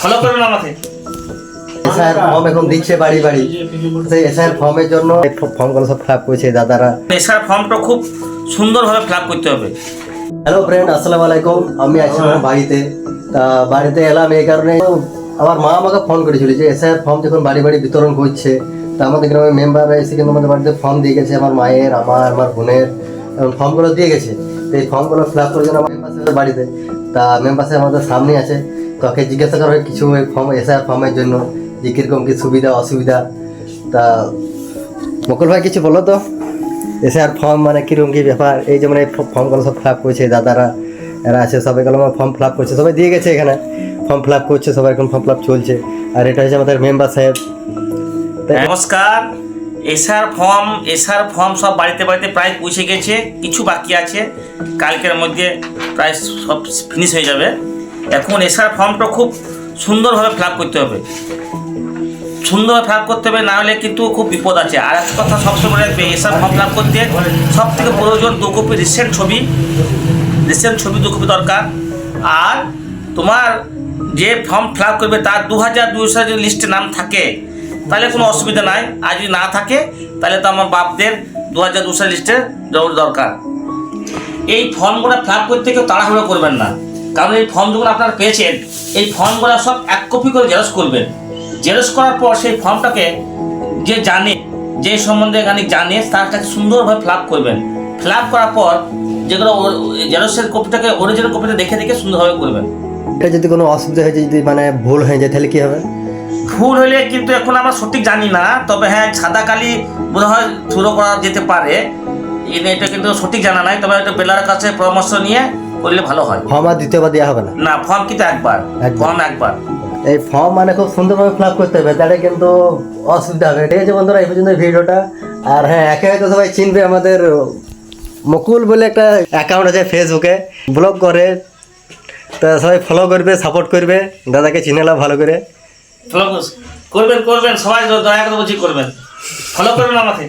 Follow করবেন আমাকে SR form এখন দিচ্ছে বাড়ি বাড়ি। সেই এসআর ফর্মের জন্য ফর্মগুলো সব ফিল করছে দাদারা। এছাড়া ফর্মটা খুব সুন্দরভাবে ফিল করতে হবে। হ্যালো ফ্রেন্ড আসসালামু আলাইকুম। আমি আছি আমার বাড়িতে। তা বাড়িতে এলাম এই কারণে আমার মা আমাকে ফোন করেছিল যে এসআর ফর্ম যখন বাড়ি বাড়ি বিতরণ করছে তা আমাদের গ্রামের মেম্বাররা এসে কিন্তু আমাদের বাড়িতে ফর্ম দিয়ে গেছে আমার মায়ের আমার আমার বোনের। ফর্মগুলো দিয়ে গেছে। তো এই ফর্মগুলো ফিল আপ করার জন্য আমার বাড়িতে। তা মেম্বার সাহেব আমাদের সামনে আছে। তোকে জিজ্ঞাসা করা হয় কিছু এই ফর্ম এসআর ফর্মের জন্য, যে কীরকম কী সুবিধা, অসুবিধা। তা মুকুল ভাই, কিছু বলো তো? এসে আর ফর্ম মানে কীরকম কী ব্যাপার? এই যেমন এই ফর্মগুলো সব ফিল আপ করছে, দাদারা, এরা আছে, সবাই গেলো আমার ফর্ম ফিল আপ করছে, সবাই দিয়ে গেছে এখানে। ফর্ম ফিল আপ করছে, সবাই এখন ফর্ম ফিল আপ চলছে। আর এটা হচ্ছে আমাদের মেম্বার সাহেব। নমস্কার। এসআর ফর্ম এসআর ফর্ম সব বাড়িতে বাড়িতে প্রায় পৌঁছে গেছে, কিছু বাকি আছে। কালকের মধ্যে প্রায় সব ফিনিশ হয়ে যাবে। এখন এসআর ফর্মটা খুব সুন্দরভাবে ফিল করতে হবে। সুন্দরভাবে ফিল করতে হবে, না হলে কিন্তু খুব বিপদ আছে। আর একটা কথা সবসময় রাখবে এসআর ফর্ম ফিল করতে সব থেকে প্রয়োজন দু কপি রিসেন্ট ছবি। রিসেন্ট ছবি, দু কপি দরকার। আর তোমার যে ফর্ম ফিল করবে, তার দু হাজার যদি লিস্টে নাম থাকে তাহলে কোনো অসুবিধা নাই। আর যদি না থাকে, তাহলে তো আমার বাপদের দু হাজার দুশো লিস্টের দরকার। এই ফর্মগুলো ফিল আপ করতে কেউ তাড়াহুড়ো করবেন না। কারণ এই ফর্ম যখন আপনারা পেয়েছেন। এই ফর্মগুলো সব এক কপি করে জেরক্স করবেন। জেরক্স করার পর সেই ফর্মটাকে যে জানে, যে সম্বন্ধে গানি জানে, তার কাছে সুন্দরভাবে ফিল আপ করবেন। ফিল আপ করার পর যেগুলো জেরক্সের কপিটাকে অরিজিনাল কপিটা দেখে দেখে সুন্দরভাবে করবেন। এটা যদি কোনো অসুবিধা হয়ে যায়, যদি মানে ভুল হয়ে যায়, তাহলে কী হবে? ভুল হলে কিন্তু এখন আমরা সঠিক জানি না তবে হ্যাঁ সাদা কালি বোধ হয় থ্রো করা যেতে পারে। এটা কিন্তু সঠিক জানা নাই তবে এটা বেলার কাছে পরামর্শ নিয়ে করলে ভালো হয়। ফর্ম আর দ্বিতীয়বার দেওয়া হবে না? না ফর্ম কিন্তু একবার। ফর্ম একবার। এই ফর্ম মানে খুব সুন্দরভাবে ফিল আপ করতে হবে তাহলে কিন্তু অসুবিধা হবে ঠিক আছে বন্ধুরা এই পর্যন্ত ভিডিওটা। আর হ্যাঁ একে হয়তো সবাই চিনবে আমাদের মুকুল বলে একটা অ্যাকাউন্ট আছে ফেসবুকে ব্লগ করে তা সবাই ফলো করবে সাপোর্ট করবে দাদাকে চিনে নাও ভালো করে। ফলো করবেন করবেন সবাই দয়া করে বলছি করবেন। ফলো করবেন আমাকে